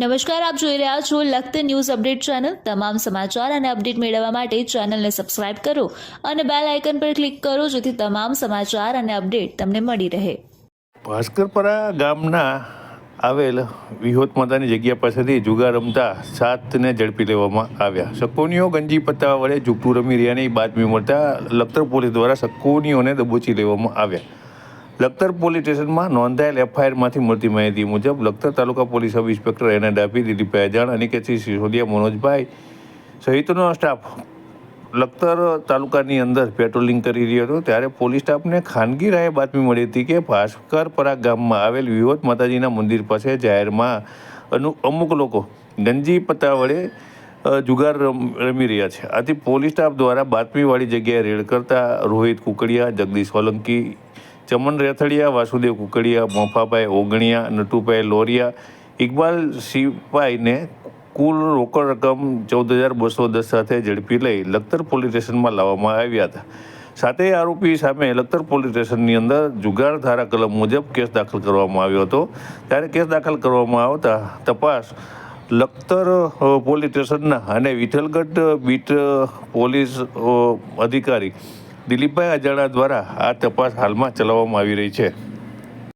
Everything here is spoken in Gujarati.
નમસ્કાર, આપ જોઈ રહ્યા છો લખત ન્યૂઝ અપડેટ ચેનલ. તમામ સમાચાર અને અપડેટ મેળવવા માટે ચેનલને સબસ્ક્રાઇબ કરો અને બેલ આઇકન પર ક્લિક કરો જેથી તમામ સમાચાર અને અપડેટ તમને મળી રહે. ભાસ્કરપરા ગામના આવેલ વિહોત માતાની જગ્યા પાસેથી જુગાર રમતા સાતને ઝડપી લેવામાં આવ્યા. સકોનીઓ ગંજી પત્તા વડે ઝૂકટું રમી રહ્યાની બાતમી મળતા લખતર પોલીસ દ્વારા સકોનીઓને દબોચી લેવામાં આવ્યા. લખતર પોલીસ સ્ટેશનમાં નોંધાયેલ એફઆઈઆરમાંથી મળતી માહિતી મુજબ Lakhtar taluka police sub inspector એના ડાભી દિલીપભાઈ અજાણ અનિકેતસિંહ સિસોદિયા મનોજભાઈ સહિતનો સ્ટાફ લખતર તાલુકાની અંદર પેટ્રોલિંગ કરી રહ્યો હતો. ત્યારે પોલીસ સ્ટાફને ખાનગી રાહે બાતમી મળી હતી કે ભાસ્કરપરા ગામમાં આવેલ વિવત માતાજીના મંદિર પાસે જાહેરમાં અનુ, અમુક લોકો ગંજી પત્તા વડે જુગાર રમી રહ્યા છે. આથી પોલીસ સ્ટાફ દ્વારા બાતમીવાળી જગ્યાએ રેડ કરતા રોહિત કુકડિયા, જગદીશ સોલંકી ચમન રેથડિયા, વાસુદેવ કુકડિયા, મોફાભાઈ ઓગણિયા, નટુભાઈ લોરિયા, ઇકબાલ સિપાઈને કુલ રોકડ રકમ ચૌદ હજાર બસો દસ સાથે ઝડપી લઈ લખતર પોલીસ સ્ટેશનમાં લાવવામાં આવ્યા હતા. સાથે આરોપી સામે લખતર પોલીસ સ્ટેશનની અંદર જુગાર ધારા કલમ મુજબ કેસ દાખલ કરવામાં આવ્યો હતો. ત્યારે કેસ દાખલ કરવામાં આવતા તપાસ લખતર પોલીસ સ્ટેશનના અને વિઠ્ઠલગઢ બીટ પોલીસ અધિકારી દિલીપભાઈ અજાણા દ્વારા આ તપાસ હાલમાં ચલાવવામાં આવી રહી છે.